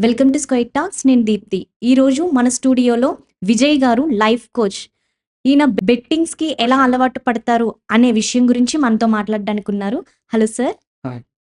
Welcome to స్క్వైట్ talks నేను దీప్తి. ఈరోజు మన స్టూడియోలో విజయ్ గారు లైఫ్ కోచ్. ఈయన బెట్టింగ్స్కి ఎలా అలవాటు పడతారు అనే విషయం గురించి మనతో మాట్లాడడానికి ఉన్నారు. Hello sir.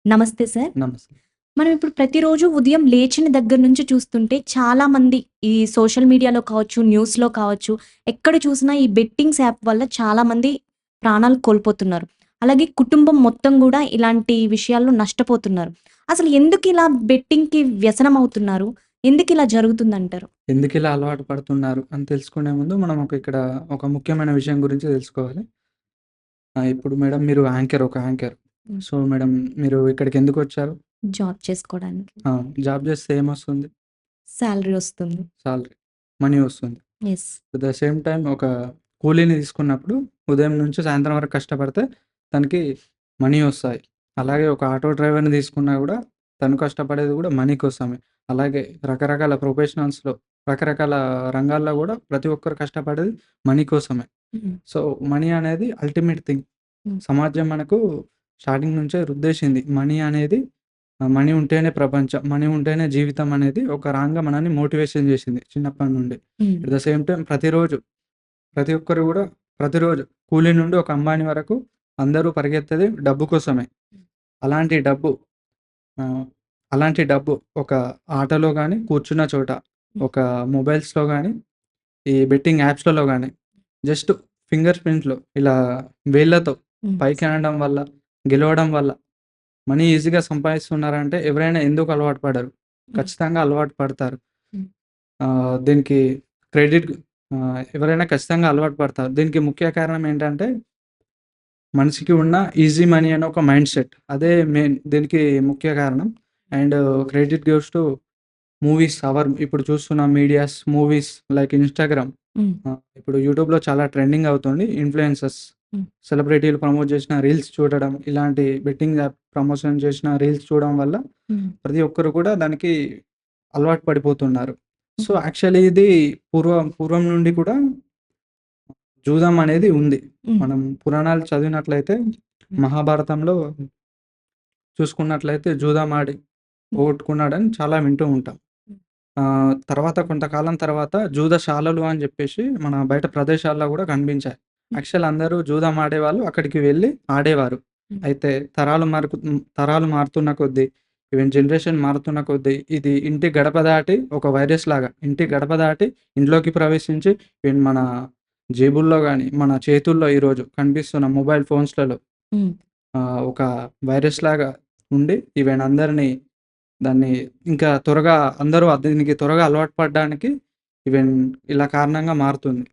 నమస్తే సార్. నమస్తే. మనం ఇప్పుడు ప్రతిరోజు ఉదయం లేచిన దగ్గర నుంచి చూస్తుంటే చాలా మంది ఈ సోషల్ మీడియాలో కావచ్చు న్యూస్లో కావచ్చు ఎక్కడ చూసినా ఈ బెట్టింగ్స్ యాప్ వల్ల చాలా మంది ప్రాణాలు కోల్పోతున్నారు. అలాగే కుటుంబం మొత్తం కూడా ఇలాంటి విషయాల్లో నష్టపోతున్నారు. అసలు ఎందుకు ఇలా బెట్టింగ్కి వ్యసనం అవుతున్నారు? ఎందుకు ఇలా జరుగుతుందంటారు? ఎందుకు ఇలా అలవాటు పడుతున్నారు అని తెలుసుకునే ముందు మనం ఒక ఇక్కడ ఒక ముఖ్యమైన విషయం గురించి తెలుసుకోవాలి. ఇప్పుడు మేడం మీరు యాంకర్ ఒక యాంకర్. సో మేడం మీరు ఇక్కడికి ఎందుకు వచ్చారు? జాబ్ చేసుకోవడానికి. జాబ్ చేస్తే ఏమొస్తుంది? శాలరీ వస్తుంది. సాలరీ మనీ వస్తుంది. అట్ ద సేమ్ టైం ఒక కూలీని తీసుకున్నప్పుడు ఉదయం నుంచి సాయంత్రం వరకు కష్టపడితే తనకి మనీ వస్తాయి. అలాగే ఒక ఆటో డ్రైవర్ని తీసుకున్నా కూడా తను కష్టపడేది కూడా మనీ కోసమే. అలాగే రకరకాల ప్రొఫెషనల్స్లో రకరకాల రంగాల్లో కూడా ప్రతి ఒక్కరు కష్టపడేది మనీ కోసమే. సో మనీ అనేది అల్టిమేట్ థింగ్. సమాజం మనకు స్టార్టింగ్ నుంచే రుద్దేశింది మనీ అనేది మనీ ఉంటేనే ప్రపంచం మనీ ఉంటేనే జీవితం అనేది ఒక రాంగా మనల్ని మోటివేషన్ చేసింది చిన్నప్పటి నుండి. అట్ ద సేమ్ టైం ప్రతిరోజు ప్రతి ఒక్కరు కూడా ప్రతిరోజు కూలీ నుండి ఒక అంబానీ వరకు అందరూ పరిగెత్తేది డబ్బు కోసమే. అలాంటి డబ్బు అలాంటి డబ్బు ఒక ఆటలో కానీ కూర్చున్న చోట ఒక మొబైల్స్లో కానీ ఈ బెట్టింగ్ యాప్స్లలో కానీ జస్ట్ ఫింగర్ ప్రింట్లో ఇలా వేళ్ళతో పైకి అనడం వల్ల గెలవడం వల్ల మనీ ఈజీగా సంపాదిస్తున్నారంటే ఎవరైనా ఎందుకు అలవాటు పడరు? ఖచ్చితంగా అలవాటు పడతారు. ఆ, దీనికి క్రెడిట్ ఎవరైనా ఖచ్చితంగా అలవాటు పడతారు. దీనికి ముఖ్య కారణం ఏంటంటే మనిషికి ఉన్న ఈజీ మనీ అనే ఒక మైండ్ సెట్ అదే మెయిన్ దీనికి ముఖ్య కారణం. And credit gives to movies our ఇప్పుడు చూస్తున్న మీడియాస్ మూవీస్ లైక్ ఇన్స్టాగ్రామ్ ఇప్పుడు యూట్యూబ్లో చాలా ట్రెండింగ్ అవుతుంది. ఇన్ఫ్లుయెన్సర్స్. సెలబ్రిటీలు ప్రమోట్ చేసిన రీల్స్ చూడడం ఇలాంటి బెట్టింగ్ యాప్ ప్రమోషన్ చేసిన రీల్స్ చూడడం వల్ల ప్రతి ఒక్కరు కూడా దానికి అలవాటు పడిపోతున్నారు. సో యాక్చువల్లీ ఇది పూర్వం పూర్వం నుండి కూడా జూదం అనేది ఉంది. మనం పురాణాలు చదివినట్లయితే మహాభారతంలో చూసుకున్నట్లయితే జూదం ఆడి పోగొట్టుకున్నాడని చాలా వింటూ ఉంటాం. ఆ, తర్వాత కొంతకాలం తర్వాత జూదశాలలు అని చెప్పేసి మన బయట ప్రదేశాల్లో కూడా కనిపించాయి. యాక్చువల్ అందరూ జూదం ఆడేవాళ్ళు అక్కడికి వెళ్ళి ఆడేవారు. అయితే తరాలు మారుకు తరాలు మారుతున్న కొద్దీ ఈవెన్ జనరేషన్ మారుతున్న కొద్దీ ఇది ఇంటి గడప దాటి ఒక వైరస్ లాగా ఇంటి గడప దాటి ఇంట్లోకి ప్రవేశించి ఈవెన్ మన జేబుల్లో కానీ మన చేతుల్లో ఈరోజు కనిపిస్తున్న మొబైల్ ఫోన్స్లలో ఒక వైరస్ లాగా ఉండి ఈవెన్ అందరినీ దాన్ని ఇంకా త్వరగా అందరూ దీనికి త్వరగా అలవాటు పడడానికి ఈవెన్ ఇలా కారణంగా మారుతుంది.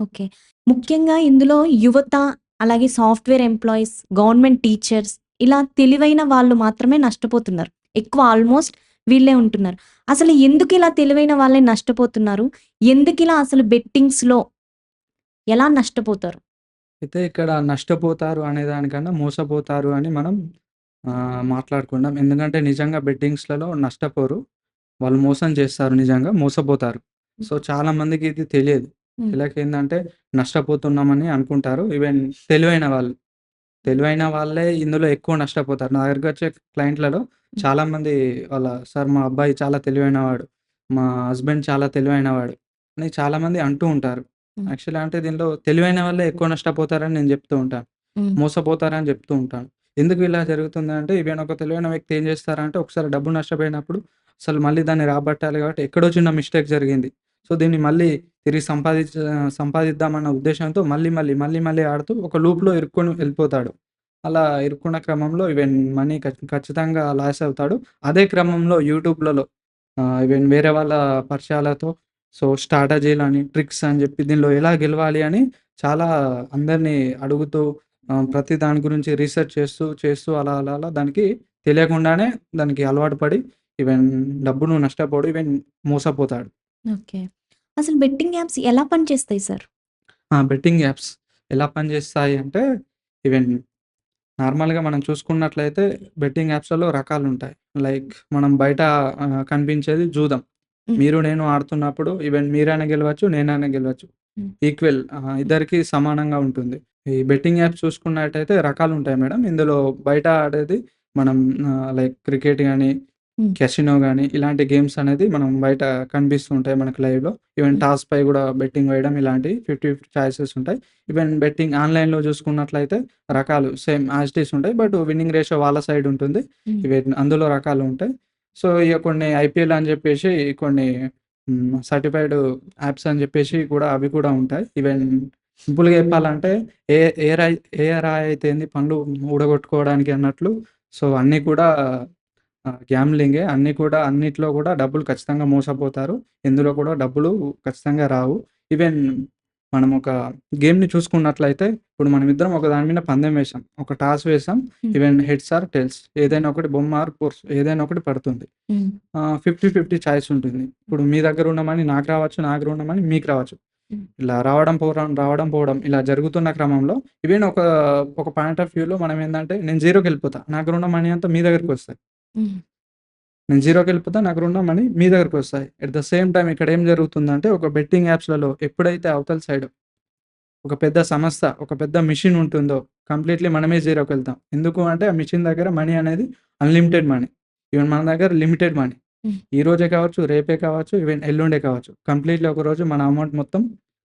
ఓకే. ముఖ్యంగా ఇందులో యువత అలాగే సాఫ్ట్వేర్ ఎంప్లాయీస్ గవర్నమెంట్ టీచర్స్ ఇలా తెలివైన వాళ్ళు మాత్రమే నష్టపోతున్నారు. ఎక్కువ ఆల్మోస్ట్ వీళ్ళే ఉంటున్నారు. అసలు ఎందుకు ఇలా తెలివైన వాళ్ళే నష్టపోతున్నారు? ఎందుకు ఇలా అసలు బెట్టింగ్స్లో ఎలా నష్టపోతారు? అయితే ఇక్కడ నష్టపోతారు అనే దానికన్నా మోసపోతారు అని మనం ఆ, మాట్లాడుకుందాం. ఎందుకంటే నిజంగా బెట్టింగ్స్లలో నష్టపోరు. వాళ్ళు మోసం చేస్తారు నిజంగా మోసపోతారు. సో చాలా మందికి ఇది తెలియదు. వీళ్ళకి ఏంటంటే నష్టపోతున్నామని అనుకుంటారు. ఈవెన్ తెలివైన వాళ్ళు తెలివైన వాళ్ళే ఇందులో ఎక్కువ నష్టపోతారు. నా దగ్గరికి వచ్చే క్లయింట్లలో చాలా మంది వాళ్ళ సార్ మా అబ్బాయి చాలా తెలివైనవాడు. మా హస్బెండ్ చాలా తెలివైనవాడు. అని చాలా మంది అంటూ ఉంటారు. యాక్చువల్లీ అంటే దీనిలో తెలివైన వాళ్ళే ఎక్కువ నష్టపోతారని నేను చెప్తూ ఉంటాను. మోసపోతారని చెప్తూ ఉంటాను. ఎందుకు ఇలా జరుగుతుంది అంటే ఈవెన్ ఒక తెలివైన వ్యక్తి ఏం చేస్తారంటే ఒకసారి డబ్బు నష్టపోయినప్పుడు అసలు మళ్ళీ దాన్ని రాబట్టాలి కాబట్టి ఎక్కడో చిన్న మిస్టేక్ జరిగింది. సో దీన్ని మళ్ళీ తిరిగి సంపాదించ సంపాదిద్దామన్న ఉద్దేశంతో మళ్ళీ మళ్ళీ మళ్ళీ మళ్ళీ ఆడుతూ ఒక లూప్లో ఇరుక్కొని వెళ్ళిపోతాడు. అలా ఇరుక్కున్న క్రమంలో ఈవెన్ మనీ ఖచ్చితంగా లాస్ అవుతాడు. అదే క్రమంలో యూట్యూబ్లలో ఈవెన్ వేరే వాళ్ళ పరిచయాలతో సో స్ట్రాటజీలు అని ట్రిక్స్ అని చెప్పి దీనిలో ఎలా గెలవాలి అని చాలా అందరినీ అడుగుతూ ప్రతి దాని గురించి రీసెర్చ్ చేస్తూ చేస్తూ అలా అలా అలా దానికి తెలియకుండానే దానికి అలవాటు పడి ఈవెన్ డబ్బును నష్టపోడు ఈవెన్ మోసపోతాడు. ఓకే. అసలు బెట్టింగ్ యాప్స్ ఎలా పనిచేస్తాయి సార్? బెట్టింగ్ యాప్స్ ఎలా పనిచేస్తాయి అంటే ఈవెన్ నార్మల్గా మనం చూసుకున్నట్లయితే బెట్టింగ్ యాప్స్లలో రకాలు ఉంటాయి లైక్ మనం బయట కనిపించేది జూదం. మీరు నేను ఆడుతున్నప్పుడు ఈవెన్ మీరైనా గెలవచ్చు నేనైనా గెలవచ్చు. ఈక్వెల్ ఇద్దరికి సమానంగా ఉంటుంది ఈ బెట్టింగ్ యాప్స్ చూసుకున్నట్టయితే రకాలు ఉంటాయి మేడం ఇందులో బయట ఆడేది మనం లైక్ క్రికెట్ కానీ. కెసినో గాని, ఇలాంటి గేమ్స్ అనేది మనం బయట కనిపిస్తూ ఉంటాయి మనకు లైవ్‌లో. ఈవెన్ హ్మ్. టాస్‌పై గూడా బెట్టింగ్ వేయడం ఇలాంటివి 50, 50 చాయిసెస్ ఉంటాయి. ఈవెన్ బెట్టింగ్ ఆన్‌లైన్‌లో చూసుకున్నట్లయితే రకాలు సేమ్ యాజ్ ఇట్ ఈజ్ ఉంటాయి. బట్ విన్నింగ్ రేషియో వాళ్ళ సైడ్ ఉంటుంది. ఈవెన్ అందులో రకాలు ఉంటాయి. సో, ఇక కొన్ని ఐపీఎల్ అని చెప్పేసి కొన్ని సర్టిఫైడ్ యాప్స్ అని చెప్పేసి కూడా అవి కూడా ఉంటాయి. ఈవెన్ సింపుల్‌గా చెప్పాలంటే ఏ ఏ రాయి ఏ రాయి అయితే ఏంది పండ్లు ఊడగొట్టుకోవడానికి అన్నట్లు సో, అన్నీ కూడా గ్యామ్లింగే. అన్నీ కూడా అన్నిట్లో కూడా డబ్బులు ఖచ్చితంగా మోసపోతారు. ఇందులో కూడా డబ్బులు ఖచ్చితంగా రావు. ఈవెన్ మనం ఒక గేమ్‌ని చూసుకున్నట్లయితే ఇప్పుడు మనమిద్దరం ఒక దాని మీద పందెం వేసాం. ఒక టాస్ వేసాం. ఈవెన్ హెడ్స్ ఆర్ టెయిల్స్ ఏదైనా ఒకటి బొమ్మ ఆర్ కోర్స్ ఏదైనా ఒకటి పడుతుంది. 50, 50 చాయిస్ ఉంటుంది. ఇప్పుడు మీ దగ్గర ఉన్న మనీ నాకు రావచ్చు. నా దగ్గర ఉన్న మనీ మీకు రావచ్చు. ఇలా రావడం, పోవడం, రావడం, పోవడం ఇలా జరుగుతున్న క్రమంలో ఈవెన్ ఒక ఒక పాయింట్ ఆఫ్ వ్యూలో మనం ఏందంటే నేను జీరోకెళ్ళిపోతా. నా దగ్గర ఉన్న మనీ అంతా మీ దగ్గరికొస్తాయి. హ్మ్. నేను జీరోకెళ్ళిపోతా. నా దగ్గర ఉన్న మనీ మీ దగ్గరికొస్తాయి. ఎట్ ద సేమ్ టైమ్ ఇక్కడ ఏం జరుగుతుందంటే ఒక బెట్టింగ్ యాప్స్‌లలో ఎప్పుడైతే అవతల సైడ్ ఒక పెద్ద సంస్థ, ఒక పెద్ద మెషిన్ ఉంటుందో కంప్లీట్‌లీ మనమే జీరోకెళ్తాం. ఎందుకు అంటే ఆ మెషిన్ దగ్గర మనీ అనేది అన్‌లిమిటెడ్ మనీ. ఈవెన్ మన దగ్గర లిమిటెడ్ మనీ. హ్మ్. ఈ రోజే కావచ్చు, రేపే కావచ్చు, ఈవెన్ ఎల్లుండే కావచ్చు. కంప్లీట్‌లీ ఒకరోజు మన అమౌంట్ మొత్తం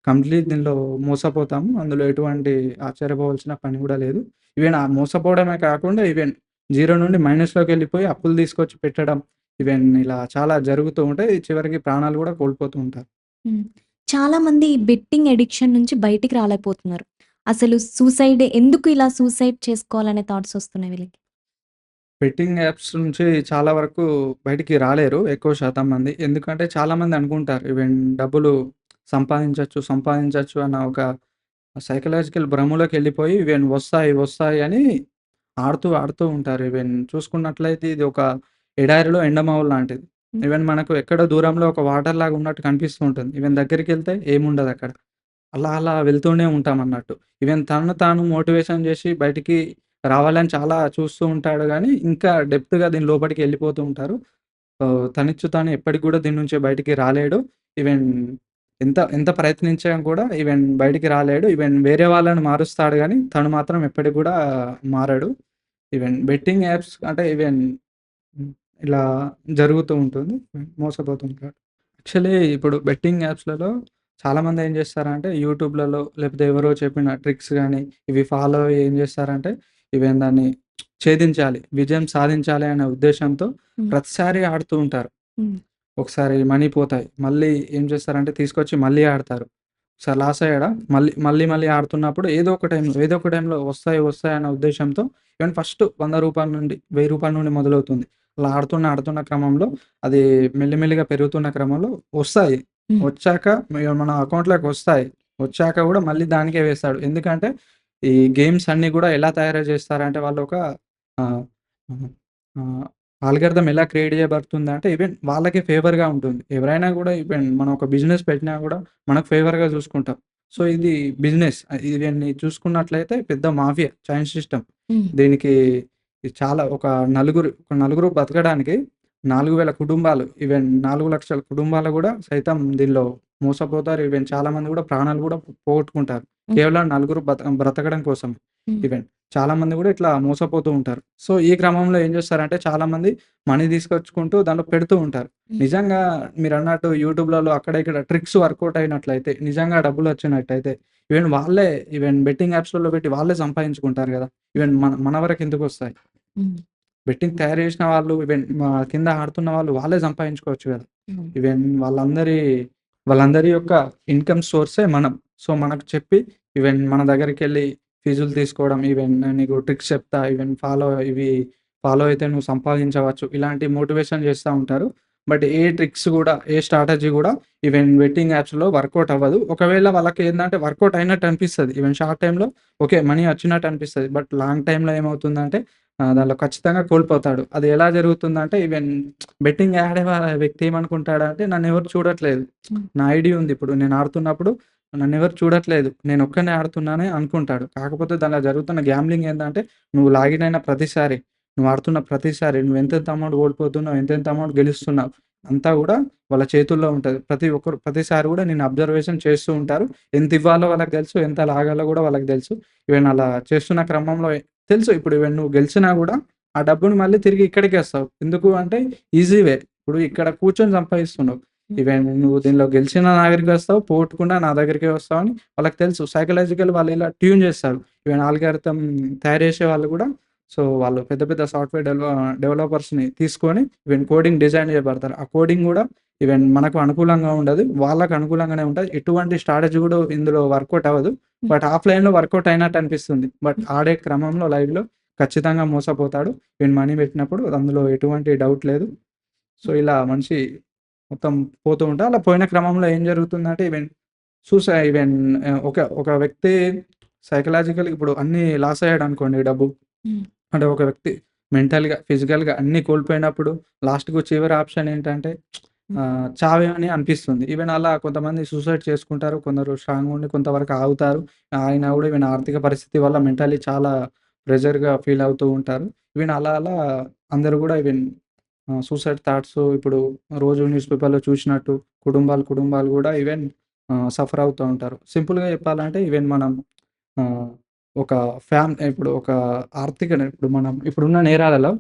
కంప్లీట్ దీనిలో మోసపోతాము. అందులో ఎటువంటి ఆశ్చర్యపోవాల్సిన పని గూడా లేదు. ఈవెన్ ఆ మోసపోవడమే కాకుండా ఈవెన్ జీరో నుండి మైనస్‌లోకెళ్ళిపోయి అప్పులు తీసుకొచ్చి పెట్టడం. ఈవెన్ ఇలా చాలా జరుగుతూ ఉంటాయి. చివరికి ప్రాణాలు గూడా కోల్పోతూ ఉంటారు. హ్మ్. చాలామంది ఈ బెట్టింగ్ అడిక్షన్ నుంచి బయటికి రాలేకపోతున్నారు. అసలు సూసైడ్ ఎందుకు ఇలా సూసైడ్ చేసుకోవాలనే థాట్స్ వస్తున్నాయి వీళ్ళకి? బెట్టింగ్ యాప్స్ నుంచి చాలా వరకు బయటికి రాలేరు ఎక్కువ శాతం మంది. ఎందుకంటే చాలామంది అనుకుంటారు ఈవెన్ డబ్బులు సంపాదించొచ్చు, సంపాదించొచ్చు అన్న ఒక సైకలాజికల్ భ్రమలోకెళ్ళిపోయి ఈవెన్ వస్తాయి, వస్తాయి అని ఆడుతూ, ఆడుతూ ఉంటారు. ఈవెన్ చూసుకున్నట్లయితే ఇది ఒక ఎడారిలో ఎండమావులు లాంటిది. ఈవెన్ మనకు ఎక్కడో దూరంలో ఒక వాటర్ లాగా ఉన్నట్టు కనిపిస్తూ ఉంటుంది. ఈవెన్ దగ్గరికెళ్తే ఏముండదక్కడ. అలా అలా వెళ్తూనే ఉంటామన్నట్టు. ఈవెన్ తనను తాను మోటివేషన్ జేసి బయటికి రావాలని చాలా చూస్తూ ఉంటాడు గానీ, ఇంకా డెప్త్‌గా దీని లోపటికి ఎళ్ళిపోతూ ఉంటారు. తనిచ్చు తాను ఎప్పటికి గూడా దీని నుంచి బయటికి రాలేడు. ఈవెన్ ఎంత ఎంత ప్రయత్నించినా కూడా ఈవెన్ బయటికి రాలేడు. ఈవెన్ వేరే వాళ్ళని మారుస్తాడు గానీ, తను మాత్రం ఎప్పటికి గూడా మారడు. ఈవెన్ బెట్టింగ్ యాప్స్ అంటే ఈవెన్. ఇలా జరుగుతూ ఉంటుంది. మోసపోతూ ఉంటాడు. యాక్చువల్లీ ఇప్పుడు బెట్టింగ్ యాప్స్‌లలో చాలామంది ఏం జేస్తారంటే యూట్యూబ్‌లలో లేకపోతే ఎవరో చెప్పిన ట్రిక్స్ గాని, ఇవి ఫాలో అయ్యి ఏం జేస్తారంటే ఈవెన్ దాన్ని ఛేదించాలి, విజయం సాధించాలి అనే ఉద్దేశ్యంతో హ్మ్. ప్రతిసారి ఆడుతూ ఉంటారు. ఒకసారి మనీ పోతాయి. మళ్ళీ ఏం చేస్తారంటే తీసుకొచ్చి మళ్ళీ ఆడతారు. ఒకసారి లాస్ అయ్యాడా మళ్ళీ, మళ్ళీ, మళ్ళీ ఆడుతున్నప్పుడు ఏదో ఒక టైంలో, ఏదో ఒక టైంలో వస్తాయి, వస్తాయి అన్న ఉద్దేశ్యంతో ఈవెన్ ఫస్ట్ రూ. 100 నుండి, రూ. 1000 నుండి మొదలవుతుంది. అలా ఆడుతున్న, ఆడుతున్న క్రమంలో అది మెల్లిమెల్లిగా పెరుగుతున్న క్రమంలో వస్తాయి. వచ్చాక మన అకౌంట్‌లోకి వస్తాయి. వచ్చాక గూడా మళ్ళీ దానికే వేస్తాడు. ఎందుకంటే ఈ గేమ్స్ అన్నీ గూడా ఎలా తయారు చేస్తారంటే వాళ్ళు ఒక ఆల్‌గారిథం ఎలా క్రియేట్ చేయబడుతుందంటే ఈవెన్ వాళ్ళకే ఫేవర్‌గా ఉంటుంది. ఎవరైనా గూడా ఈవెన్ మనం ఒక బిజినెస్ పెట్టినా గూడా మనకు ఫేవర్‌గా చూసుకుంటాం. సో, ఇది బిజినెస్. ఇవన్నీ చూసుకున్నట్లయితే పెద్ద మాఫియా చైన్ సిస్టమ్. దీనికి ఇది చాలా ఒక నలుగురు, ఒక నలుగురు బతకడానికి 4000 కుటుంబాలు ఈవెన్ 4,00,000 కుటుంబాలు గూడా సైతం దీనిలో మోసపోతారు. ఈవెన్ చాలామంది గూడా ప్రాణాలు గూడా పోగొట్టుకుంటారు. కేవలం నలుగురు బ్రతకడం కోసం. ఈవెన్ చాలామంది గూడా ఇట్లా మోసపోతూ ఉంటారు. సో, ఈ క్రమంలో ఏం చేస్తారంటే చాలామంది మనీ తీసుకొచ్చుకుంటూ దాంట్లో పెడుతూ ఉంటారు. నిజంగా మీరన్నట్టు యూట్యూబ్‌లలో అక్కడ ఇక్కడ ట్రిక్స్ వర్కౌట్ అయినట్లయితే, నిజంగా డబ్బులొచ్చినట్టయితే ఈవెన్ వాళ్ళే ఈవెన్ బెట్టింగ్ యాప్స్‌లలో పెట్టి వాళ్ళే సంపాదించుకుంటారు గదా! ఈవెన్ మన మన వరకెందుకొస్తాయి? హ్మ్. బెట్టింగ్ తయారు చేసిన వాళ్ళు ఈవెన్ మా కింద ఆడుతున్న వాళ్ళు వాళ్ళే సంపాదించుకోవచ్చు! హ్మ్. ఈవెన్ వాళ్ళందరి వాళ్ళందరి యొక్క ఇన్‌కమ్ సోర్సే మనం. సో, మనకు చెప్పి ఈవెన్ మన దగ్గరికెళ్ళి ఫీజులు తీసుకోవడం, ఈవెన్ నీకు ట్రిక్స్ చెప్తా, ఈవెన్ ఫాలో ఇవి ఫాలో అయితే నువ్వు సంపాదించవచ్చు. ఇలాంటి మోటివేషన్ చేస్తా ఉంటారు. బట్ ఏ ట్రిక్స్ గూడా, ఏ స్ట్రాటజీ గూడా ఈవెన్ బెట్టింగ్ యాప్స్‌లో వర్కౌట్ అవ్వదు. ఒకవేళ వాళ్ళకేందంటే వర్కౌట్ అయినట్టు అనిపిస్తది. ఈవెన్ షార్ట్ టైమ్‌లో ఓకే. మనీ వచ్చినట్టు అనిపిస్తది. బట్ లాంగ్ టైమ్‌లో ఏమవుతుందంటే దాంట్లో ఖచ్చితంగా కోల్పోతాడు. అది ఎలా జరుగుతుందంటే ఈవెన్ బెట్టింగ్ ఆడే వ్యక్తి ఏమనుకుంటాడంటే నన్నెవరు చూడట్లేదు. హ్మ్. నా ఐడీ ఉంది ఇప్పుడు నేను ఆడుతున్నప్పుడు నన్నెవరు చూడట్లేదు. నేనొక్కడినే ఆడుతున్నానే అనుకుంటాడు. కాకపోతే దాంట్లో జరుగుతున్న గ్యామ్లింగ్ ఏందంటే నువ్వు లాగిన్ అయిన ప్రతిసారి, నువ్వు ఆడుతున్న ప్రతిసారి నువ్వు ఎంతెంత అమౌంట్ ఓడిపోతున్నావు, ఎంతెంత అమౌంట్ గెలుస్తున్నావు అంతా గూడా వాళ్ళ చేతుల్లో ఉంటది. ప్రతి ఒక్కరు ప్రతిసారి గూడా నిన్ను అబ్జర్వేషన్ చేస్తూ ఉంటారు. ఎంత ఇవ్వాలో వాళ్ళకి తెలుసు. ఎంత లాగాలో గూడా వాళ్ళకి తెలుసు. ఈవెన్ అలా చేస్తున్న క్రమంలో తెలుసు ఇప్పుడు ఈవెన్ నువ్వు గెలిచినా గూడా ఆ డబ్బుని మళ్ళీ తిరిగి ఇక్కడికే వస్తావు. ఎందుకు అంటే ఈజీ వే. ఇప్పుడు ఇక్కడ కూర్చొని సంపాదిస్తున్నావు. హ్మ్. ఈవెన్ నువ్వు దీనిలో గెలిచినా నా దగ్గరికే వస్తావు, పోగొట్టుకున్నా నా దగ్గరికే వస్తావని వాళ్ళకి తెలుసు. సైకలాజికల్ వాళ్ళు ఇలా ట్యూన్ చేస్తారు. ఈవెన్ ఆల్గారిథమ్ తయారు చేసే వాళ్ళు కూడా సో, వాళ్ళు పెద్ద పెద్ద సాఫ్ట్‌వేర్ డెవల డెవలపర్స్‌ని తీసుకొని ఈవెన్ కోడింగ్ డిజైన్ చేయబడతారు. ఆ కోడింగ్ కూడా ఈవెన్ మనకు అనుకూలంగా ఉండదు. వాళ్ళకి అనుకూలంగానే ఉంటది. ఎటువంటి స్ట్రాటజీ కూడా ఇందులో వర్కౌట్ అవ్వదు. బట్ ఆఫ్‌లైన్‌లో వర్కౌట్ అయినట్టు అనిపిస్తుంది. బట్ ఆడే క్రమంలో లైవ్‌లో ఖచ్చితంగా మోసపోతాడు. ఈవెన్ మనీ పెట్టినప్పుడు అందులో ఎటువంటి డౌట్ లేదు. సో, ఇలా మనిషి మొత్తం పోతూ ఉంటా అలా పోయిన క్రమంలో ఏం జరుగుతుందంటే ఈవెన్ సూసై ఈవెన్ ఒక ఒక వ్యక్తి సైకలాజికల్‌గా ఇప్పుడు అన్నీ లాస్ అయ్యాడనుకోండి డబ్బు. హ్మ్. అంటే ఒక వ్యక్తి మెంటల్‌గా, ఫిజికల్‌గా అన్నీ కోల్పోయినప్పుడు లాస్ట్‌కు చివరి ఆప్షన్ ఏంటంటే హ్మ్. ఆహ్, చావే అని అనిపిస్తుంది. ఈవెన్ అలా కొంతమంది సూసైడ్ చేసుకుంటారు. కొందరు స్ట్రాంగ్‌గా ఉండి కొంతవరకు ఆగుతారు. అయినా కూడా ఈవెన్ ఆర్థిక పరిస్థితి వల్ల మెంటల్లీ చాలా ప్రెషర్‌గా ఫీల్ అవుతూ ఉంటారు. ఈవెన్ అలా అలా అందరూ కూడా ఈవెన్ ఆహ్, సూసైడ్ థాట్స్ ఇప్పుడు రోజు న్యూస్ పేపర్‌లో చూసినట్టు కుటుంబాలు, కుటుంబాలు కూడా ఈవెన్ ఆహ్, సఫర్ అవుతూ ఉంటారు. సింపుల్‌గా చెప్పాలంటే ఈవెన్ మనం ఆహ్, ఒక ఫ్యామ్ ఇప్పుడు ఒక ఆర్థిక ఇప్పుడు మనం ఇప్పుడున్న నేరాలలో.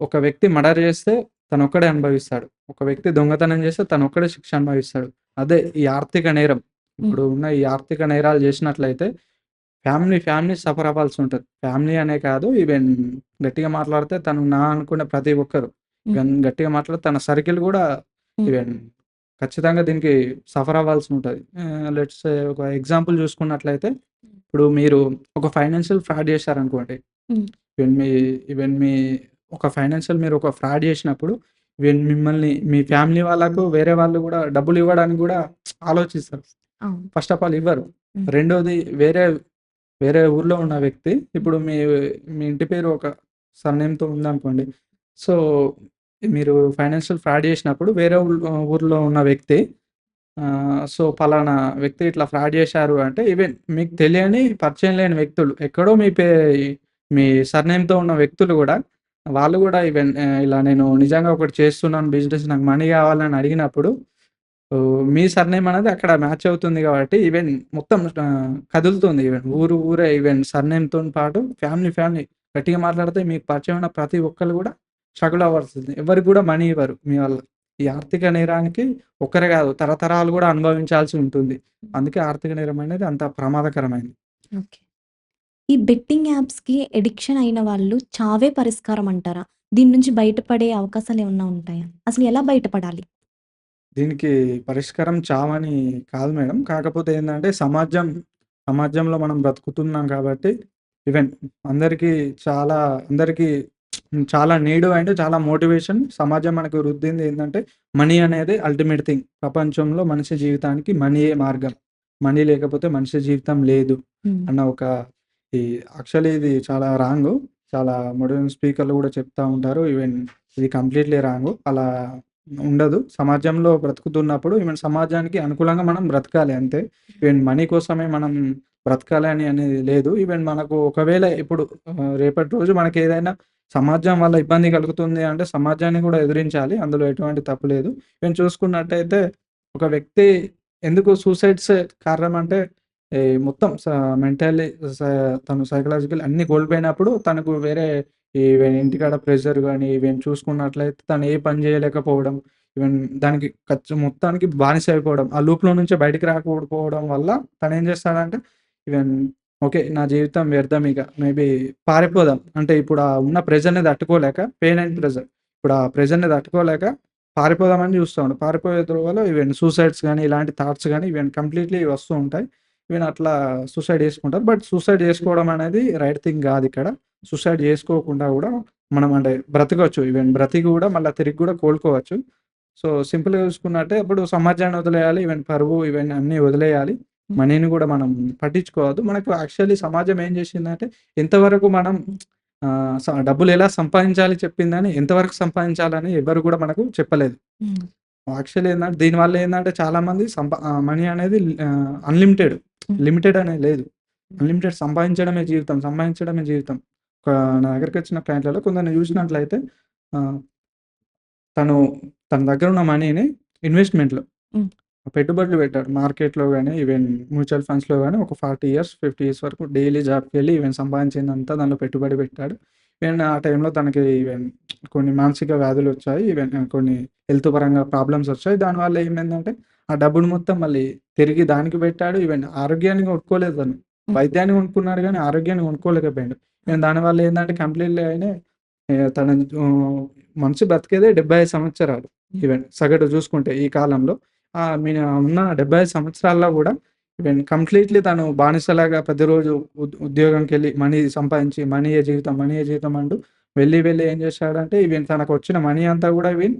ఒక వ్యక్తి మర్డర్ చేస్తే తనొక్కడే అనుభవిస్తాడు. ఒక వ్యక్తి దొంగతనం చేస్తే తనొక్కడే శిక్ష అనుభవిస్తాడు. అదే ఈ ఆర్థిక నేరం. ఇప్పుడు ఉన్న ఈ ఆర్థిక నేరాలు చేసినట్లయితే ఫ్యామిలీ, ఫ్యామిలీ సఫర్ అవ్వాల్సి ఉంటది. ఫ్యామిలీ అనే కాదు ఈవెన్ గట్టిగా మాట్లాడితే తను నా అనుకున్న ప్రతి ఒక్కరు. ఈవెన్ గట్టిగా మాట్లాడితే తన సర్కిల్ కూడా. ఈవెన్ ఖచ్చితంగా దీనికి సఫర్ అవ్వాల్సి ఉంటది. లెట్స్ ఒక ఎగ్జాంపుల్ చూసుకున్నట్లయితే ఇప్పుడు మీరు ఒక ఫైనాన్షియల్ ఫ్రాడ్ చేశారనుకోండి. ఈవెన్ మీ ఈవెన్ మీ ఒక ఫైనాన్షియల్ మీరు ఒక ఫ్రాడ్ చేసినప్పుడు ఈవెన్ మిమ్మల్ని మీ ఫ్యామిలీ వాళ్ళకు వేరే వాళ్ళు కూడా డబ్బులు ఇవ్వడానికి కూడా ఆలోచిస్తారు. ఫస్ట్ ఆఫ్ ఆల్ ఇవ్వరు. రెండోది వేరే వేరే ఊర్లో ఉన్న వ్యక్తి ఇప్పుడు మీ మీ ఇంటి పేరు ఒక సర్‌నేమ్‌తో ఉందనుకోండి. సో, మీరు ఫైనాన్షియల్ ఫ్రాడ్ చేసినప్పుడు వేరే ఊర్లో ఉన్న వ్యక్తి సో, పలానా వ్యక్తి ఇట్లా ఫ్రాడ్ చేశారు అంటే ఈవెన్ మీకు తెలియని పరిచయం లేని వ్యక్తులు ఎక్కడో మీ పే మీ సర్‌నేమ్‌తో ఉన్న వ్యక్తులు కూడా వాళ్ళు కూడా ఈవెన్ ఇలా నేను నిజంగా ఒకటి చేస్తున్నాను బిజినెస్ నాకు మనీ కావాలని అడిగినప్పుడు మీ సర్‌నేమ్ అనేది అక్కడ మ్యాచ్ అవుతుంది కాబట్టి ఈవెన్ మొత్తం కదులుతుంది ఈవెన్ ఊరు ఊరే ఈవెన్ సర్నేమ్తో పాటు ఫ్యామిలీ, ఫ్యామిలీ గట్టిగా మాట్లాడితే మీకు పరిచయం ఉన్న ప్రతి ఒక్కరు కూడా స్ట్రగుల్ అవ్వాల్సింది ఎవరికి కూడా మనీ ఇవ్వరు మీ వల్ల. ఈ ఆర్థిక నేరానికి ఒక్కరే కాదు తరతరాలు కూడా అనుభవించాల్సి ఉంటుంది. అందుకే ఆర్థిక నేరం అనేది అంత ప్రమాదకరమైంది. ఓకే. ఈ బెట్టింగ్ యాప్స్‌కి అడిక్షన్ అయిన వాళ్ళు చావే పరిష్కారం అంటారా? దీని నుంచి బయటపడే అవకాశాలు ఏమన్నా ఉంటాయా? అసలు ఎలా బయటపడాలి? దీనికి పరిష్కారం చావని కాదు మేడం. కాకపోతే ఏందంటే సమాజం సమాజంలో మనం బ్రతుకుతున్నాం కాబట్టి ఈవెన్ అందరికీ చాలా అందరికీ చాలా నీడు అండ్ చాలా మోటివేషన్ సమాజం మనకు రుద్దింది ఏందంటే మనీ అనేది అల్టిమేట్ థింగ్. ప్రపంచంలో మనిషి జీవితానికి మనీయే మార్గం. మనీ లేకపోతే మనిషి జీవితం లేదు. అన్న ఒక ఈ యాక్చువల్లీ ఇది చాలా రాంగు. చాలా మోటివేషన్ స్పీకర్‌లు కూడా చెప్తా ఉంటారు. ఈవెన్ ఇది కంప్లీట్‌లీ రాంగు. అలా ఉండదు. సమాజంలో బ్రతుకుతున్నప్పుడు ఈవెన్ సమాజానికి అనుకూలంగా మనం బ్రతకాలి అంతే. ఈవెన్ మనీ కోసమే మనం బ్రతకాలి అని అనేది లేదు. ఈవెన్ మనకు ఒకవేళ ఇప్పుడు రేపటి రోజు మనకేదైనా సమాజం వల్ల ఇబ్బంది కలుగుతుంది అంటే సమాజాన్ని కూడా ఎదిరించాలి. అందులో ఎటువంటి తప్పు లేదు. మేము చూసుకున్నట్టయితే ఒక వ్యక్తి ఎందుకు సూసైడ్స్ కారణం అంటే మొత్తం మెంటల్లీ తను సైకలాజికల్ అన్ని కోల్పోయినప్పుడు తనకు వేరే ఈవెన్ ఇంటికాడ ప్రెషర్ కానీ ఈవెన్ చూసుకున్నట్లయితే తను ఏ పని చేయలేకపోవడం. ఈవెన్ దానికి ఖర్చు మొత్తానికి బానిస అయిపోవడం. ఆ లూప్‌లో నుంచి బయటికి రాకపోవడం వల్ల తనేం చేస్తాడంటే ఈవెన్ ఓకే. నా జీవితం వ్యర్థం ఇక మేబీ పారిపోదాం. అంటే ఇప్పుడు ఆ ఉన్న ప్రెజర్ని తట్టుకోలేక పెయిన్ అండ్ ప్రెజర్ ఇప్పుడు ఆ ప్రెజర్ని తట్టుకోలేక పారిపోదామని చూస్తాడు. పారిపోయే వల్ల ఈవెన్ సూసైడ్స్ కానీ ఇలాంటి థాట్స్ కానీ ఈవెన్ కంప్లీట్‌లీ వస్తూ ఉంటాయి. ఈవెన్ అట్లా సూసైడ్ చేసుకుంటారు. బట్ సూసైడ్ చేసుకోవడం అనేది రైట్ థింగ్ కాదు ఇక్కడ సూసైడ్ చేసుకోకుండా కూడా మనం అంటే బ్రతకవచ్చు ఈవెన్ బ్రతికి కూడా మళ్ళా తిరిగి కూడా కోలుకోవచ్చు. సో, సింపుల్‌గా చూసుకున్నట్టే ఇప్పుడు సమాజాన్ని వదిలేయాలి. ఈవెన్ పరువు ఇవన్నీ అన్నీ వదిలేయాలి. మనీని కూడా మనం పట్టించుకోవద్దు. మనకు యాక్చువల్లీ సమాజం ఏం చేసిందంటే ఎంతవరకు మనం డబ్బులు ఎలా సంపాదించాలి చెప్పిందని ఎంతవరకు సంపాదించాలని ఎవ్వరు కూడా మనకు చెప్పలేదు. యాక్చువల్లీ ఏందంటే దీనివల్ల ఏందంటే చాలామంది సంపా ఆహ్, మనీ అనేది అన్‌లిమిటెడ్. లిమిటెడ్ అనేది లేదు. అన్‌లిమిటెడ్ సంపాదించడమే జీవితం, సంపాదించడమే జీవితం. ఒక నా దగ్గరికొచ్చిన క్లయింట్‌లలో కొందరిని చూసినట్లయితే తను తన దగ్గర ఉన్న మనీని ఇన్వెస్ట్‌మెంట్‌లో. పెట్టుబడులు పెట్టాడు. మార్కెట్‌లో కానీ ఈవెన్ మ్యూచువల్ ఫండ్స్‌లో కానీ ఒక 40 ఇయర్స్, 50 ఇయర్స్ వరకు డైలీ జాబ్కి వెళ్ళి ఈవెన్ సంపాదించిందంతా దానిలో పెట్టుబడి పెట్టాడు. ఈవెన్ ఆ టైంలో తనకి ఈవెన్ కొన్ని మానసిక వ్యాధులు వచ్చాయి. ఈవెన్ కొన్ని హెల్త్ పరంగా ప్రాబ్లమ్స్ వచ్చాయి. దానివల్ల ఏమైందంటే ఆ డబ్బును మొత్తం మళ్ళీ తిరిగి దానికి పెట్టాడు. ఈవెన్ ఆరోగ్యాన్ని కొనుక్కోలేదు తను. వైద్యాన్ని కొనుక్కున్నాడు కానీ ఆరోగ్యాన్ని కొనుక్కోలేకపోయాడు ఈవెన్ దానివల్ల ఏంటంటే కంప్లీట్‌లీ అయినా తన మనిషి బ్రతికేదే 75 సంవత్సరాలు. ఈవెన్ సగటు చూసుకుంటే ఈ కాలంలో. ఆహ్, మీన ఉన్న 75 సంవత్సరాల్లో కూడా ఈవెన్ కంప్లీట్‌లీ తను బానిసలాగా ప్రతిరోజు ఉద్యోగంకి వెళ్ళి మనీ సంపాదించి మనీయే జీవితం, మనీయే జీవితం అంటూ వెళ్ళి వెళ్ళి ఏం చేశాడంటే ఈవెన్ తనకొచ్చిన మనీ అంతా కూడా even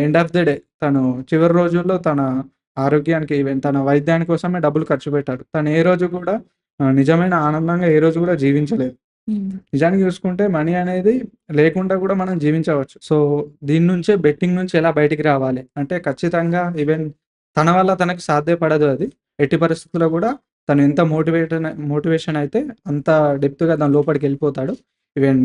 end of the day తను చివరి రోజుల్లో తన ఆరోగ్యానికి ఈవెన్ తన వైద్యాని కోసమే డబ్బులు ఖర్చు పెట్టాడు. తను ఏ రోజు కూడా నిజమైన ఆనందంగా ఏ రోజు కూడా జీవించలేదు. హ్మ్. నిజానికి చూసుకుంటే మనీ అనేది లేకుండా కూడా మనం జీవించవచ్చు. సో, దీని నుంచే బెట్టింగ్ నుంచి ఎలా బయటికి రావాలి? అంటే ఖచ్చితంగా ఈవెన్ తన వల్ల తనకు సాధ్యపడదు అది. ఎట్టి పరిస్థితుల్లో కూడా తను ఎంత మోటివేట్ మోటివేషన్ అయితే అంత డెప్త్‌గా దాని లోపలికెళ్ళిపోతాడు. ఈవెన్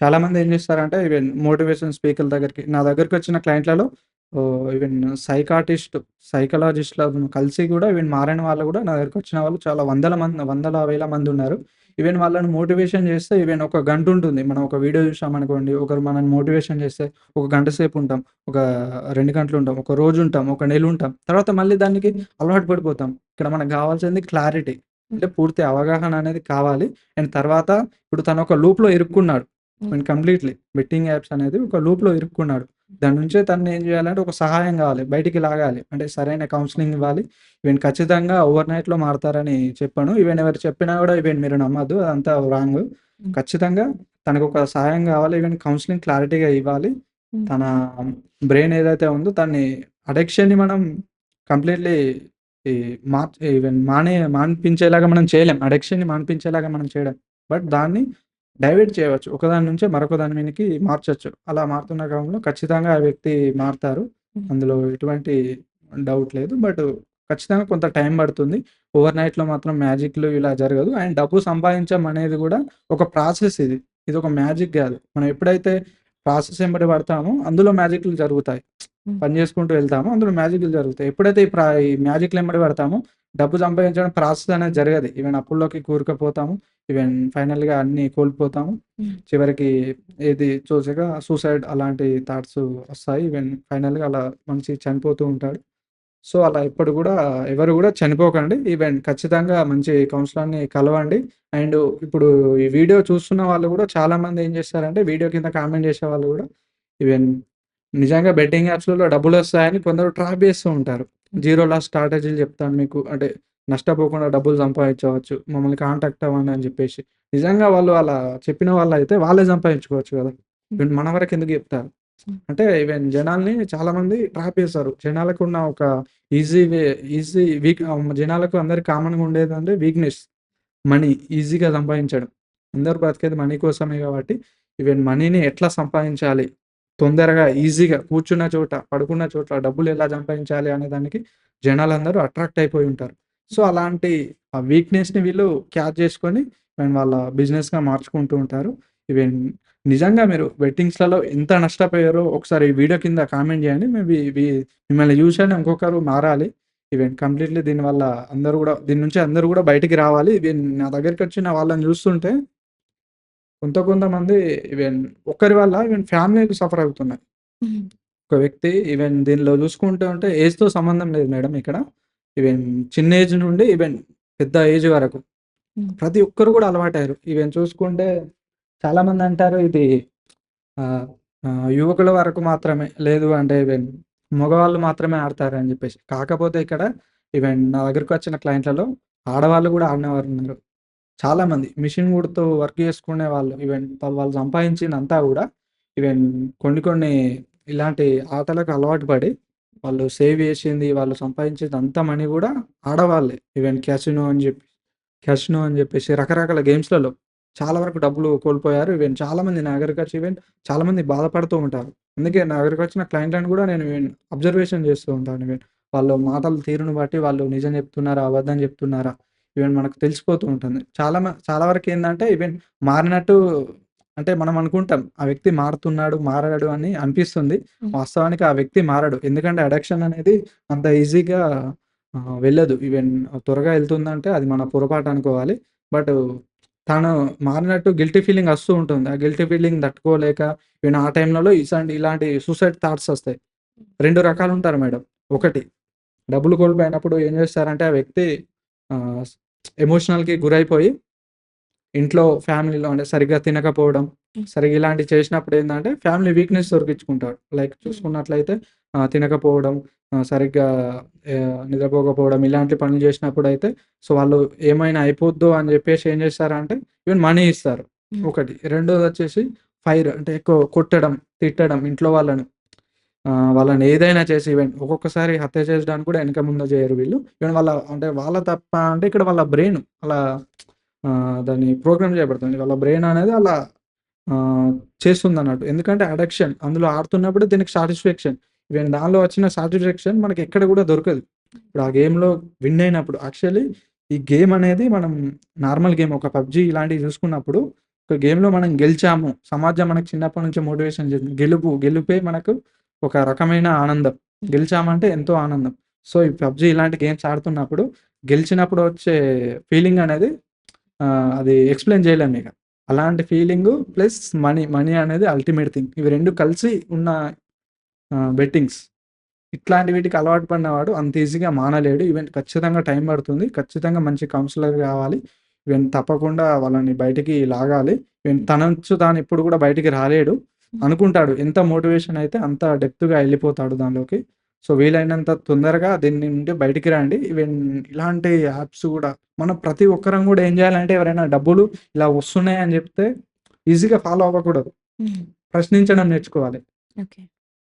చాలామంది ఏం చేస్తారంటే ఈవెన్ మోటివేషన్ స్పీకర్ల దగ్గరికి నా దగ్గరికొచ్చిన క్లయింట్లలో ఓహ్, ఈవెన్ సైకాటిస్ట్, సైకాలజిస్ట్‌లను కలిసి కూడా ఈవెన్ మారని వాళ్ళు కూడా నా దగ్గరికొచ్చిన వాళ్ళు చాలా వందల మంది వందల, వేల మందున్నారు. ఈవెన్ వాళ్ళని మోటివేషన్ చేస్తే ఈవెన్ ఒక గంట ఉంటుంది. మనం ఒక వీడియో చూసామనుకోండి, ఒకరు మనల్ని మోటివేషన్ చేస్తే ఒక గంట సేపు ఉంటాం. ఒక 2 గంటలు ఉంటాం. ఒక రోజు ఉంటాం. ఒక నెల ఉంటాం. తర్వాత మళ్ళీ దానికి అలవాటు పడిపోతాం. ఇక్కడ మనకు కావాల్సింది క్లారిటీ. అంటే పూర్తి అవగాహన అనేది కావాలి. అండ్ తర్వాత ఇప్పుడు తను ఒక లూప్‌లో ఇరుక్కున్నాడు. కంప్లీట్‌లీ బెట్టింగ్ యాప్స్ అనేది ఒక లూప్‌లో ఇరుక్కున్నాడు. దాని నుంచే తనని ఏం చేయాలంటే ఒక సహాయం కావాలి. బయటికి లాగాలి. అంటే సరైన కౌన్సెలింగ్ ఇవ్వాలి. ఈవెన్ ఖచ్చితంగా ఓవర్‌నైట్‌లో మారతారని చెప్పను. ఈవెన్ ఎవరు చెప్పినా కూడా ఈవెన్ మీరు నమ్మొద్దు. అదంతా రాంగ్. ఖచ్చితంగా తనకొక సహాయం కావాలి. ఈవెన్ కౌన్సెలింగ్ క్లారిటీగా ఇవ్వాలి. తన బ్రెయిన్ ఏదైతే ఉందో దాన్ని అడిక్షన్‌ని మనం కంప్లీట్‌లీ ఈ మార్చ్ ఈవెన్ మానే మాన్పించేలాగా మనం చేయలేం. అడిక్షన్‌ని మాన్పించేలాగా మనం చేయలేం. బట్ దాన్ని డైవర్ట్ చేయవచ్చు. ఒకదాని నుంచే మరొక దాని మీదకి మార్చొచ్చు. అలా మారుతున్న క్రమంలో ఖచ్చితంగా ఆ వ్యక్తి మారతారు. అందులో ఎటువంటి డౌట్ లేదు. బట్ ఖచ్చితంగా కొంత టైం పడుతుంది. ఓవర్‌నైట్‌లో మాత్రం మ్యాజిక్‌లు ఇలా జరగదు. అండ్ డబ్బు సంపాదించడం అనేది కూడా ఒక ప్రాసెస్ ఇది. ఇదొక మ్యాజిక్ కాదు. మనం ఎప్పుడైతే ప్రాసెస్ ఎంబడి పడతామో అందులో మ్యాజిక్‌లు జరుగుతాయి. పని చేసుకుంటూ వెళ్తామో అందులో మ్యాజిక్‌లు జరుగుతాయి. ఎప్పుడైతే ఈ ప్రా ఈ మ్యాజిక్‌లు ఎంబడి పడతామో డబ్బు సంపాదించడం ప్రాసెస్ అనేది జరగదు. ఈవెన్ అప్పుల్లోకి కూరుకుపోతాము. ఈవెన్ ఫైనల్‌గా అన్నీ కోల్పోతాము. చివరికి ఏది తోచక సూసైడ్ అలాంటి థాట్స్ వస్తాయి. ఈవెన్ ఫైనల్‌గా అలా మనిషి చనిపోతూ ఉంటాడు. సో, అలా ఎప్పుడు కూడా ఎవరు కూడా చనిపోకండి. ఈవెన్ ఖచ్చితంగా మంచి కౌన్సిలర్‌ని కలవండి. అండ్ ఇప్పుడు ఈ వీడియో చూస్తున్న వాళ్ళు కూడా చాలామంది ఏం చేస్తారంటే వీడియో కింద కామెంట్ చేసేవాళ్ళు కూడా ఈవెన్ నిజంగా బెట్టింగ్ యాప్స్‌లలో డబ్బులొస్తాయని కొందరు ట్రాప్ చేస్తూ ఉంటారు. జీరో లాస్ స్ట్రాటజీలు చెప్తాను మీకు. అంటే నష్టపోకుండా డబ్బులు సంపాదించవచ్చు. మమ్మల్ని కాంటాక్ట్ అవ్వండి అని చెప్పేసి. నిజంగా వాళ్ళు అలా చెప్పిన వాళ్ళైతే వాళ్ళే సంపాదించుకోవచ్చు కదా! మన వరకు ఎందుకు చెప్తారు? అంటే ఈవెన్ జనాల్ని చాలామంది ట్రాప్ చేస్తారు. జనాలకున్న ఒక ఈజీ వే ఈజీ వీక్ జనాలకు అందరికి కామన్‌గా ఉండేదంటే వీక్‌నెస్. మనీ ఈజీగా సంపాదించడం. అందరూ బ్రతికేది మనీ కోసమే కాబట్టి ఈవెన్ మనీని ఎట్లా సంపాదించాలి? తొందరగా ఈజీగా కూర్చున్న చోట, పడుకున్న చోట డబ్బులు ఎలా సంపాదించాలి అనే దానికి జనాలందరూ అట్రాక్ట్ అయిపోయి ఉంటారు. సో, అలాంటి ఆ వీక్‌నెస్‌ని వీళ్ళు క్యాచ్ చేసుకొని అండ్ వాళ్ళ బిజినెస్‌గా మార్చుకుంటూ ఉంటారు. ఈవెన్ నిజంగా మీరు బెట్టింగ్స్‌లలో ఎంత నష్టపోయారో ఒకసారి ఈ వీడియో కింద కామెంట్ చేయండి. మేబీ వి మిమ్మల్ని చూసైనా ఇంకొకరు మారాలి. ఈవెన్ కంప్లీట్‌లీ దీనివల్ల అందరూ కూడా దీని నుంచి అందరూ కూడా బయటికి రావాలి. ఈవెన్ నా దగ్గరికొచ్చిన వాళ్ళని చూస్తుంటే కొంత కొంతమంది ఈవెన్ ఒక్కరి వల్ల ఈవెన్ ఫ్యామిలీలు సఫర్ అవుతున్నాయి. ఒక వ్యక్తి ఈవెన్ దీనిలో చూసుకుంటూ ఉంటే ఏజ్‌తో సంబంధం లేదు మేడం ఇక్కడ. ఈవెన్ చిన్న ఏజ్ నుండి ఈవెన్ పెద్ద ఏజ్ వరకు. హ్మ్. ప్రతి ఒక్కరు కూడా అలవాటయ్యారు. ఈవెన్ చూసుకుంటే చాలామంది అంటారు ఇది యువకుల వరకు మాత్రమే. లేదు అంటే ఈవెన్ మగవాళ్ళు మాత్రమే ఆడతారని చెప్పేసి. కాకపోతే ఇక్కడ ఈవెన్ నా దగ్గరికొచ్చిన క్లయింట్లలో ఆడవాళ్ళు కూడా ఆడినవారున్నారు. చాలామంది మిషన్ కుడుతూ వర్క్ చేసుకునే వాళ్ళు ఈవెన్ వాళ్ళు సంపాదించిందంతా కూడా ఈవెన్ కొన్ని కొన్ని ఇలాంటి ఆటలకు అలవాటు పడి వాళ్ళు సేవ్ చేసింది, వాళ్ళు సంపాదించేది అంత మనీ కూడా ఆడవాళ్ళే. ఈవెన్ క్యాసినో అని చెప్పి క్యాసినో అని చెప్పేసి రకరకాల గేమ్స్‌లలో చాలా వరకు డబ్బులు కోల్పోయారు. ఈవెన్ చాలామంది నా వచ్చి ఈవెన్ చాలామంది బాధపడుతూ ఉంటారు. అందుకే నా వచ్చిన క్లయింట్‌లను కూడా నేను అబ్జర్వేషన్ చేస్తూ ఉంటాను ఈవెన్. వాళ్ళ మాటల తీరును బట్టి వాళ్ళు నిజం చెప్తున్నారా? అబద్ధం చెప్తున్నారా? ఈవెన్ మనకు తెలిసిపోతూ ఉంటుంది. చాలా మ చాలా వరకు ఏంటంటే ఈవెన్ మారినట్టు అంటే మనం అనుకుంటాం. ఆ వ్యక్తి మారుతున్నాడు, మారాడు అని అనిపిస్తుంది. వాస్తవానికి ఆ వ్యక్తి మారడు. ఎందుకంటే అడిక్షన్ అనేది అంత ఈజీగా వెళ్ళదు. ఈవెన్ త్వరగా వెళ్తుందంటే అది మన పొరపాటు అనుకోవాలి. బట్ తను మారినట్టు గిల్టీ ఫీలింగ్ వస్తూ ఉంటుంది. ఆ గిల్టీ ఫీలింగ్ తట్టుకోలేక ఈవెన్ ఆ టైంలలో ఇసాంటి ఇలాంటి సూసైడ్ థాట్స్ వస్తాయి. 2 రకాలుంటారు మేడం. ఒకటి డబ్బులు కోల్పోయినప్పుడు ఏం చేస్తారంటే ఆ వ్యక్తి ఎమోషనల్‌కి గురైపోయి ఇంట్లో ఫ్యామిలీలో అంటే సరిగ్గా తినకపోవడం. సరిగ్గా ఇలాంటివి చేసినప్పుడు ఏందంటే ఫ్యామిలీ వీక్‌నెస్ దొరికించుకుంటాడు. లైక్. చూసుకున్నట్లయితే తినకపోవడం, సరిగ్గా నిద్రపోకపోవడం ఇలాంటి పనులు చేసినప్పుడైతే సో, వాళ్ళు ఏమైనా అయిపోద్దో అని చెప్పేసి ఏం చేస్తారంటే ఈవెన్ మనీ ఇస్తారు. ఒకటి. రెండోదొచ్చేసి ఫైర్ అంటే ఎక్కువ కొట్టడం, తిట్టడం ఇంట్లో వాళ్ళని. వాళ్ళని ఏదైనా చేసి ఈవెన్ ఒక్కొక్కసారి హత్య చేయడానికి కూడా వెనక ముందు చేయరు వీళ్ళు. ఈవెన్ వాళ్ళ అంటే వాళ్ళ తప్ప అంటే ఇక్కడ వాళ్ళ బ్రెయిన్ అలా ఆహ్, దాన్ని ప్రోగ్రామ్ చేయబడుతుంది. వాళ్ళ బ్రెయిన్ అనేది అలా చేస్తుంది అన్నట్టు ఎందుకంటే అడక్షన్ అందులో ఆడుతున్నప్పుడు దీనికి సాటిస్ఫాక్షన్. ఈవెన్ దానిలో వచ్చిన సాటిస్ఫాక్షన్ మనకి ఎక్కడ కూడా దొరకదు. ఇప్పుడు ఆ గేమ్‌లో విన్ అయినప్పుడు యాక్చువల్లీ ఈ గేమ్ అనేది మనం నార్మల్ గేమ్ ఒక పబ్జి ఇలాంటివి చూసుకున్నప్పుడు ఒక గేమ్‌లో మనం గెలిచాము. సమాజం మనకు చిన్నప్పటి నుంచి మోటివేషన్ చేసింది. గెలుపు గెలుపే మనకు ఒక రకమైన ఆనందం. గెలిచామంటే ఎంతో ఆనందం. సో, ఈ పబ్జి ఇలాంటి గేమ్స్ ఆడుతున్నప్పుడు గెలిచినప్పుడు వచ్చే ఫీలింగ్ అనేది అది ఎక్స్‌ప్లెయిన్ చేయలేము ఇక. అలాంటి ఫీలింగు ప్లస్ మనీ, మనీ అనేది అల్టిమేట్ థింగ్. ఇవి రెండు కలిసి ఉన్న బెట్టింగ్స్. ఇట్లాంటి వీటికి అలవాటు పడినవాడు అంత ఈజీగా మానలేడు. ఈవెన్ ఖచ్చితంగా టైం పడుతుంది. ఖచ్చితంగా మంచి కౌన్సిలర్ కావాలి. ఈవెన్ తప్పకుండా వాళ్ళని బయటికి లాగాలి. ఈవెన్ తనంచు తాను ఎప్పుడు కూడా బయటికి రాలేడు. అనుకుంటాడు. ఎంత మోటివేషన్ అయితే అంత డెప్త్‌గా వెళ్ళిపోతాడు దానిలోకి. సో, వీలైనంత తొందరగా దీని నుండి బయటికి రండి. ఈవెన్ ఇలాంటి యాప్స్ కూడా మనం ప్రతి ఒక్కరం కూడా ఏం చేయాలంటే ఎవరైనా డబ్బులు ఇలా వస్తున్నాయి అని చెప్తే ఈజీగా ఫాలో అవ్వకూడదు. ప్రశ్నించడం నేర్చుకోవాలి. ఓకే.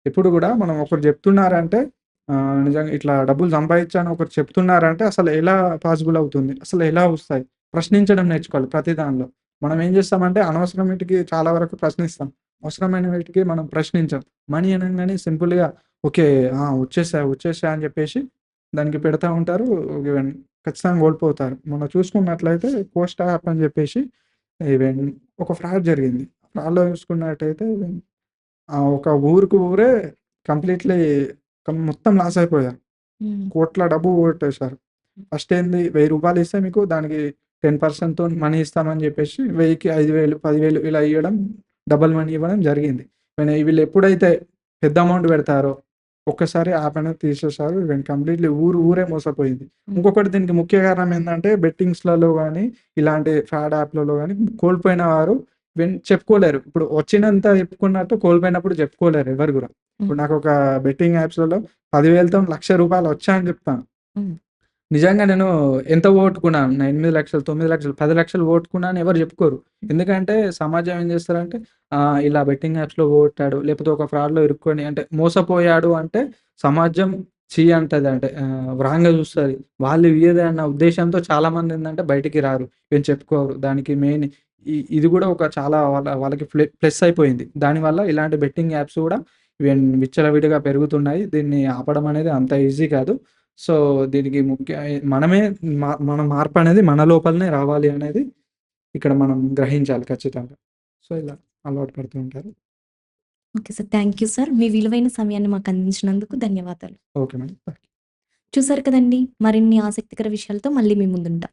ఎప్పుడు కూడా మనం ఒకరు చెప్తున్నారంటే నిజంగా ఇట్లా డబ్బులు సంపాదించాను ఒకరు చెప్తున్నారంటే అసలు ఎలా పాసిబుల్ అవుతుంది? అసలు ఎలా వస్తాయి? ప్రశ్నించడం నేర్చుకోవాలి ప్రతి దానిలో. మనం ఏం చేస్తామంటే అనవసరం వీటికి చాలా వరకు ప్రశ్నిస్తాం. అవసరమైన వీటికి మనం ప్రశ్నించం. మనీ అనంగానే సింపుల్‌గా ఓకే. ఆ! వచ్చేసాయి, వచ్చేసాయి అని చెప్పేసి దానికి పెడతా ఉంటారు. ఖచ్చితంగా కోల్పోతారు. మొన్న చూసుకున్నట్లయితే కోస్టా యాప్ అని చెప్పేసి ఒక ఫ్రాడ్ జరిగింది. ఫ్రాడ్‌లో చూసుకున్నట్టయితే ఒక ఊరికి ఊరే కంప్లీట్‌లీ మొత్తం లాస్ అయిపోయారు. కోట్ల డబ్బు పోగొట్టేశారు. ఫస్ట్ ఏంది రూ. 1000 ఇస్తే మీకు దానికి 10% మనీ ఇస్తామని చెప్పేసి 1000కి 5000, 10000 ఇలా ఇయ్యడం డబుల్ మనీ ఇవ్వడం జరిగింది. వీళ్ళు ఎప్పుడైతే పెద్ద అమౌంట్ పెడతారో ఒక్కసారి యాప్ అనేది తీసేశారు. ఈవెన్ కంప్లీట్‌లీ ఊరు ఊరే మోసపోయింది. ఇంకొకటి దీనికి ముఖ్య కారణం ఏందంటే బెట్టింగ్స్‌లలో గాని, ఇలాంటి ఫ్రాడ్ యాప్‌లలో గాని కోల్పోయిన వారు చెప్పుకోలేరు. ఇప్పుడు వచ్చినంత చెప్పుకున్నట్టు కోల్పోయినప్పుడు చెప్పుకోలేరు ఎవరు. హ్మ్. ఇప్పుడు నాకొక బెట్టింగ్ యాప్స్‌లలో 10,000తో రూ. 1,00,000 వచ్చాయని చెప్తాను. నిజంగా నేను ఎంత ఓట్టుకున్నాను ఎనిమిది లక్షలు తొమ్మిది లక్షలు పది లక్షలు ఓట్టుకున్నాను ఎవరు చెప్పుకోరు. ఎందుకంటే సమాజం ఏం చేస్తారంటే ఇలా బెట్టింగ్ యాప్స్‌లో ఓటాడు లేకపోతే ఒక ఫ్రాడ్‌లో ఇరుక్కొని అంటే మోసపోయాడు అంటే సమాజం చీ అంటది. అంటే వ్రాంగ్‌గా చూస్తుంది వాళ్ళు ఇయ్యదే అన్న చాలా చాలామంది ఏంటంటే బయటికి రారు. ఏం చెప్పుకోరు. దానికి మెయిన్ ఇది కూడా ఒక చాలా వాళ్ళ వాళ్ళకి ప్లస్ అయిపోయింది. దానివల్ల ఇలాంటి బెట్టింగ్ యాప్స్ కూడా విచ్చలవిడిగా పెరుగుతున్నాయి. దీన్ని ఆపడం అనేది అంత ఈజీ కాదు. సో, దీనికి ముఖ్య మనమే మన మార్పనేది మన లోపలనే రావాలి అనేది ఇక్కడ మనం గ్రహించాలి ఖచ్చితంగా. సో, ఇలా అలవాటు పడుతూ ఉంటారు. Okay sir. Thank you sir. మీ విలువైన సమయాన్ని మాకు అందించినందుకు ధన్యవాదాలు. Okay madam. చూసారు కదండీ! మరిన్ని ఆసక్తికర విషయాలతో మళ్ళీ మీ ముందుంటా.